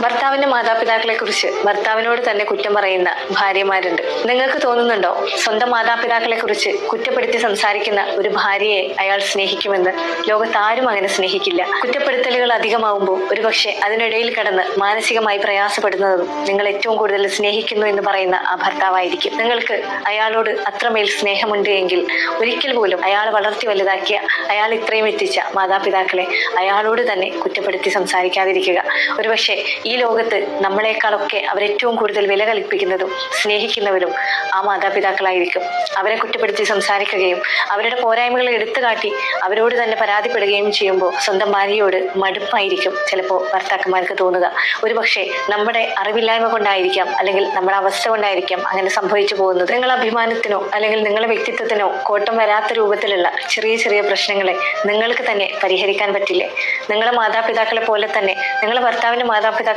ഭർത്താവിന്റെ മാതാപിതാക്കളെ കുറിച്ച് ഭർത്താവിനോട് തന്നെ കുറ്റം പറയുന്ന ഭാര്യമാരുണ്ട്. നിങ്ങൾക്ക് തോന്നുന്നുണ്ടോ? സ്വന്തം മാതാപിതാക്കളെ കുറിച്ച് കുറ്റപ്പെടുത്തി സംസാരിക്കുന്ന ഒരു ഭാര്യയെ അയാൾ സ്നേഹിക്കുമെന്ന് ലോകത്ത് ആരും അങ്ങനെ സ്നേഹിക്കില്ല. കുറ്റപ്പെടുത്തലുകൾ അധികമാവുമ്പോൾ ഒരുപക്ഷെ അതിനിടയിൽ കടന്ന് മാനസികമായി പ്രയാസപ്പെടുന്നതും നിങ്ങൾ ഏറ്റവും കൂടുതൽ സ്നേഹിക്കുന്നു എന്ന് പറയുന്ന ആ ഭർത്താവായിരിക്കും. നിങ്ങൾക്ക് അയാളോട് അത്രമേൽ സ്നേഹമുണ്ട് എങ്കിൽ ഒരിക്കൽ പോലും അയാൾ വളർത്തി വലുതാക്കിയ അയാൾ ഇത്രയും എത്തിച്ച മാതാപിതാക്കളെ അയാളോട് തന്നെ കുറ്റപ്പെടുത്തി സംസാരിക്കാതിരിക്കുക. ഒരുപക്ഷെ ഈ ലോകത്ത് നമ്മളെക്കാളൊക്കെ അവരേറ്റവും കൂടുതൽ വില കൽപ്പിക്കുന്നതും സ്നേഹിക്കുന്നവരും ആ മാതാപിതാക്കളായിരിക്കും. അവരെ കുറ്റപ്പെടുത്തി സംസാരിക്കുകയും അവരുടെ പോരായ്മകൾ എടുത്തു കാട്ടി അവരോട് തന്നെ പരാതിപ്പെടുകയും ചെയ്യുമ്പോൾ സ്വന്തം ഭാര്യയോട് മടുപ്പായിരിക്കും ചിലപ്പോൾ ഭർത്താക്കന്മാർക്ക് തോന്നുക. ഒരുപക്ഷെ നമ്മുടെ അറിവില്ലായ്മ കൊണ്ടായിരിക്കാം അല്ലെങ്കിൽ നമ്മുടെ അവസ്ഥ കൊണ്ടായിരിക്കാം അങ്ങനെ സംഭവിച്ചു പോകുന്നത്. നിങ്ങളുടെ അഭിമാനത്തിനോ അല്ലെങ്കിൽ നിങ്ങളുടെ വ്യക്തിത്വത്തിനോ കോട്ടം വരാത്ത രൂപത്തിലുള്ള ചെറിയ ചെറിയ പ്രശ്നങ്ങളെ നിങ്ങൾക്ക് തന്നെ പരിഹരിക്കാൻ പറ്റില്ലേ? നിങ്ങളുടെ മാതാപിതാക്കളെ പോലെ തന്നെ നിങ്ങളുടെ ഭർത്താവിന്റെ മാതാപിതാക്കൾ